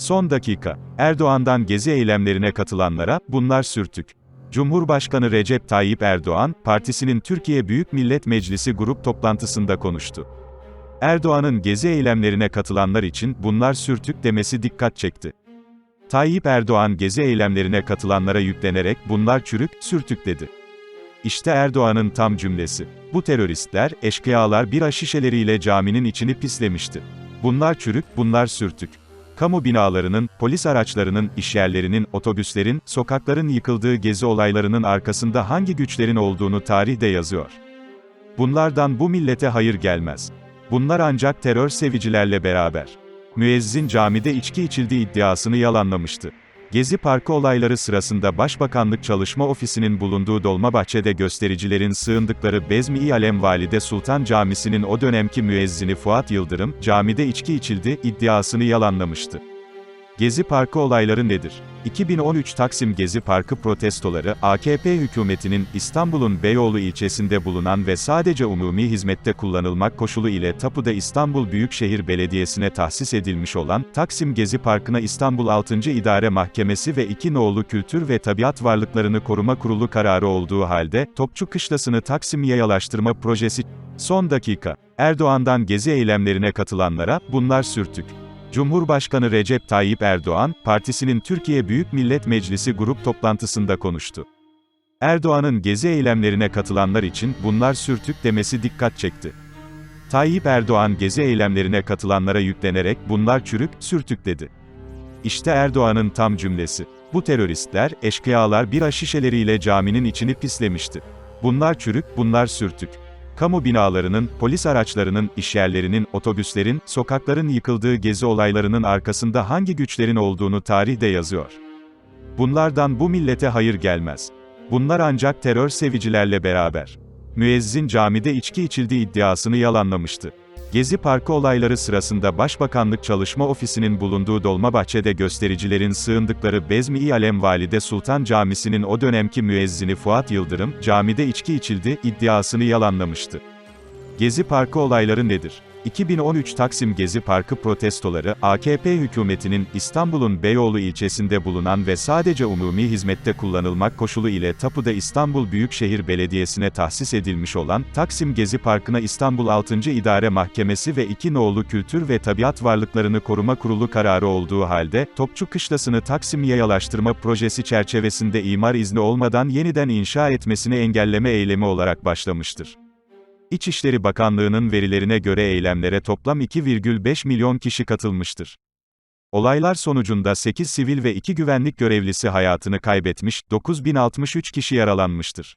Son dakika. Erdoğan'dan gezi eylemlerine katılanlara, bunlar sürtük. Cumhurbaşkanı Recep Tayyip Erdoğan, partisinin Türkiye Büyük Millet Meclisi grup toplantısında konuştu. Erdoğan'ın gezi eylemlerine katılanlar için bunlar sürtük demesi dikkat çekti. Tayyip Erdoğan gezi eylemlerine katılanlara yüklenerek bunlar çürük, sürtük dedi. İşte Erdoğan'ın tam cümlesi. Bu teröristler, eşkıyalar bira şişeleriyle caminin içini pislemişti. Bunlar çürük, bunlar sürtük. Kamu binalarının, polis araçlarının, işyerlerinin, otobüslerin, sokakların yıkıldığı gezi olaylarının arkasında hangi güçlerin olduğunu tarih de yazıyor. Bunlardan bu millete hayır gelmez. Bunlar ancak terör sevicilerle beraber. Müezzin camide içki içildiği iddiasını yalanlamıştı. Gezi Parkı olayları sırasında Başbakanlık Çalışma Ofisi'nin bulunduğu Dolmabahçe'de göstericilerin sığındıkları Bezmi-i Valide Sultan Camisi'nin o dönemki müezzini Fuat Yıldırım, camide içki içildi iddiasını yalanlamıştı. Gezi Parkı olayları nedir? 2013 Taksim Gezi Parkı protestoları, AKP hükümetinin İstanbul'un Beyoğlu ilçesinde bulunan ve sadece umumi hizmette kullanılmak koşulu ile tapuda İstanbul Büyükşehir Belediyesi'ne tahsis edilmiş olan, Taksim Gezi Parkı'na İstanbul 6. İdare Mahkemesi ve iki nolu Kültür ve Tabiat Varlıklarını Koruma Kurulu kararı olduğu halde, Topçu Kışlası'nı Taksim Yayalaştırma Projesi, son dakika, Erdoğan'dan gezi eylemlerine katılanlara, bunlar sürtük. Cumhurbaşkanı Recep Tayyip Erdoğan, partisinin Türkiye Büyük Millet Meclisi grup toplantısında konuştu. Erdoğan'ın gezi eylemlerine katılanlar için bunlar sürtük demesi dikkat çekti. Tayyip Erdoğan gezi eylemlerine katılanlara yüklenerek bunlar çürük, sürtük dedi. İşte Erdoğan'ın tam cümlesi. Bu teröristler, eşkıyalar bira şişeleriyle caminin içini pislemişti. Bunlar çürük, bunlar sürtük kamu binalarının, polis araçlarının, işyerlerinin, otobüslerin, sokakların yıkıldığı gezi olaylarının arkasında hangi güçlerin olduğunu tarih de yazıyor. Bunlardan bu millete hayır gelmez. Bunlar ancak terör sevicilerle beraber. Müezzin camide içki içildiği iddiasını yalanlamıştı. Gezi Parkı olayları sırasında Başbakanlık Çalışma Ofisi'nin bulunduğu Dolmabahçe'de göstericilerin sığındıkları Bezmi-i Valide Sultan Camisi'nin o dönemki müezzini Fuat Yıldırım, camide içki içildi iddiasını yalanlamıştı. Gezi Parkı olayları nedir? 2013 Taksim Gezi Parkı protestoları, AKP hükümetinin İstanbul'un Beyoğlu ilçesinde bulunan ve sadece umumi hizmette kullanılmak koşulu ile tapuda İstanbul Büyükşehir Belediyesi'ne tahsis edilmiş olan, Taksim Gezi Parkı'na İstanbul 6. İdare Mahkemesi ve iki nolu Kültür ve Tabiat Varlıklarını Koruma Kurulu kararı olduğu halde, Topçu Kışlası'nı Taksim Yayalaştırma Projesi çerçevesinde imar izni olmadan yeniden inşa etmesini engelleme eylemi olarak başlamıştır. İçişleri Bakanlığı'nın verilerine göre eylemlere toplam 2,5 milyon kişi katılmıştır. Olaylar sonucunda 8 sivil ve 2 güvenlik görevlisi hayatını kaybetmiş, 9063 kişi yaralanmıştır.